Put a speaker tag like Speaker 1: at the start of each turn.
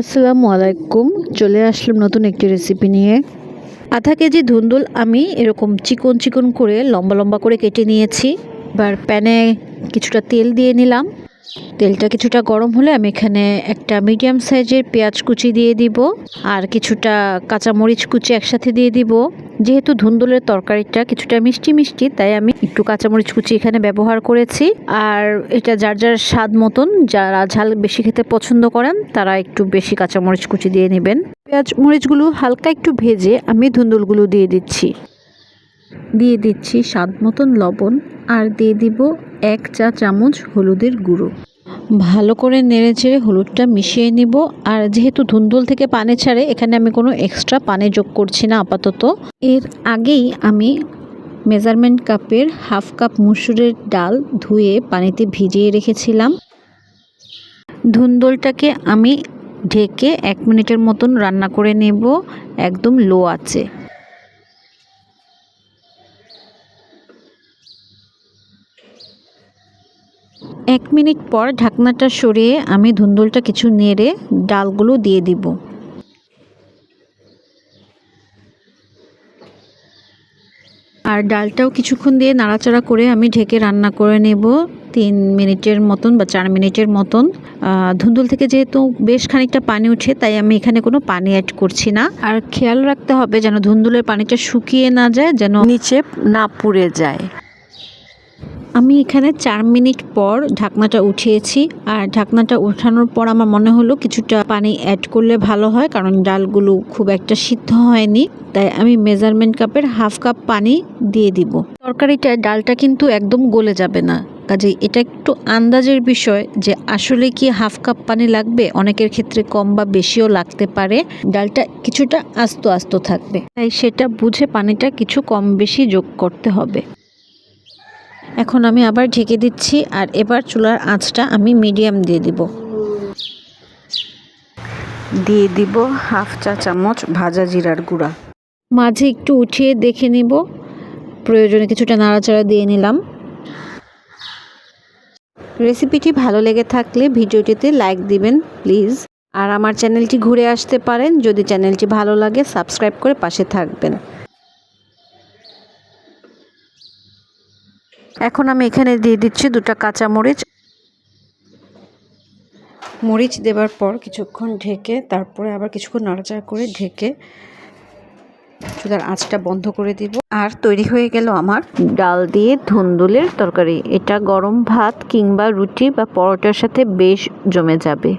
Speaker 1: আসসালামু আলাইকুম। চলে আসলাম নতুন একটি রেসিপি নিয়ে। আধা কেজি ধুন্দুল আমি এরকম চিকন চিকন করে লম্বা লম্বা করে কেটে নিয়েছি। এবার প্যানে কিছুটা তেল দিয়ে নিলাম। তেলটা কিছুটা গরম হলে আমি এখানে একটা মিডিয়াম সাইজের পেঁয়াজ কুচি দিয়ে দিব আর কিছুটা কাঁচামরিচ কুচি একসাথে দিয়ে দিব। যেহেতু ধুন্দুলের তরকারিটা কিছুটা মিষ্টি মিষ্টি, তাই আমি একটু কাঁচামরিচ কুচি এখানে ব্যবহার করেছি। আর এটা যার যার স্বাদ মতন, যারা ঝাল বেশি খেতে পছন্দ করেন, তারা একটু বেশি কাঁচামরিচ কুচি দিয়ে নেবেন। পেঁয়াজ মরিচগুলো হালকা একটু ভেজে আমি ধুন্দুলগুলো দিয়ে দিচ্ছি। দিয়ে দিচ্ছি স্বাদ মতন লবণ আর দিয়ে দিব এক চা চামচ হলুদের গুঁড়ো। ভালো করে নেড়ে চেড়ে হলুদটা মিশিয়ে নিব। আর যেহেতু ধুন্দুল থেকে পানি ছাড়ে, এখানে আমি কোনো এক্সট্রা পানি যোগ করছি না আপাতত। এর আগেই আমি মেজারমেন্ট কাপের হাফ কাপ মুসুরের ডাল ধুয়ে পানিতে ভিজিয়ে রেখেছিলাম। ধুন্দুলটাকে আমি ঢেকে এক মিনিটের মতন রান্না করে নেব, একদম লো আছে এক মিনিট পর ঢাকনাটা সরিয়ে আমি ধুন্দুলটা কিছু নেড়ে ডালগুলো দিয়ে দিব। আর ডালটাও কিছুক্ষণ দিয়ে নাড়াচাড়া করে আমি ঢেকে রান্না করে নেব তিন মিনিটের মতন বা চার মিনিটের মতন। ধুন্দুল থেকে যেহেতু বেশ খানিকটা পানি উঠে, তাই আমি এখানে কোনো পানি অ্যাড করছি না। আর খেয়াল রাখতে হবে যেন ধুন্দুলের পানিটা শুকিয়ে না যায়, যেন নিচে না পুড়ে যায়। আমি এখানে চার মিনিট পর ঢাকনাটা উঠিয়েছি। আর ঢাকনাটা উঠানোর পর আমার মনে হলো কিছুটা পানি অ্যাড করলে ভালো হয়, কারণ ডালগুলো খুব একটা সিদ্ধ হয়নি। তাই আমি মেজারমেন্ট কাপের হাফ কাপ পানি দিয়ে দিব। তরকারিটা, ডালটা কিন্তু একদম গলে যাবে না। কাজে এটা একটু আন্দাজের বিষয় যে আসলে কি হাফ কাপ পানি লাগবে? অনেকের ক্ষেত্রে কম বা বেশিও লাগতে পারে। ডালটা কিছুটা আস্ত আস্ত থাকবে। তাই সেটা বুঝে পানিটা কিছু কম বেশি যোগ করতে হবে। এখন আমি আবার ঢেকে দিচ্ছি আর এবার চুলার আঁচটা আমি মিডিয়াম দিয়ে দিব। দিয়ে দিব হাফ চা চামচ ভাজা জিরার গুঁড়া। মাঝে একটু উঠিয়ে দেখে নিব। প্রয়োজনে কিছুটা নাড়াচাড়া দিয়ে নিলাম। রেসিপিটি ভালো লেগে থাকলে ভিডিওটিতে লাইক দিবেন প্লিজ। আর আমার চ্যানেলটি ঘুরে আসতে পারেন। যদি চ্যানেলটি ভালো লাগে সাবস্ক্রাইব করে পাশে থাকবেন। এখন আমি এখানে দিয়ে দিচ্ছি দুটা কাঁচা মরিচ। মরিচ দেবার পর কিছুক্ষণ ঢেকে, তারপরে আবার কিছুক্ষণ নাড়াচাড়া করে ঢেকে চুলার আঁচটা বন্ধ করে দিব। আর তৈরি হয়ে গেল আমার ডাল দিয়ে ধুন্দুলের তরকারি। এটা গরম ভাত কিংবা রুটি বা পরোটার সাথে বেশ জমে যাবে।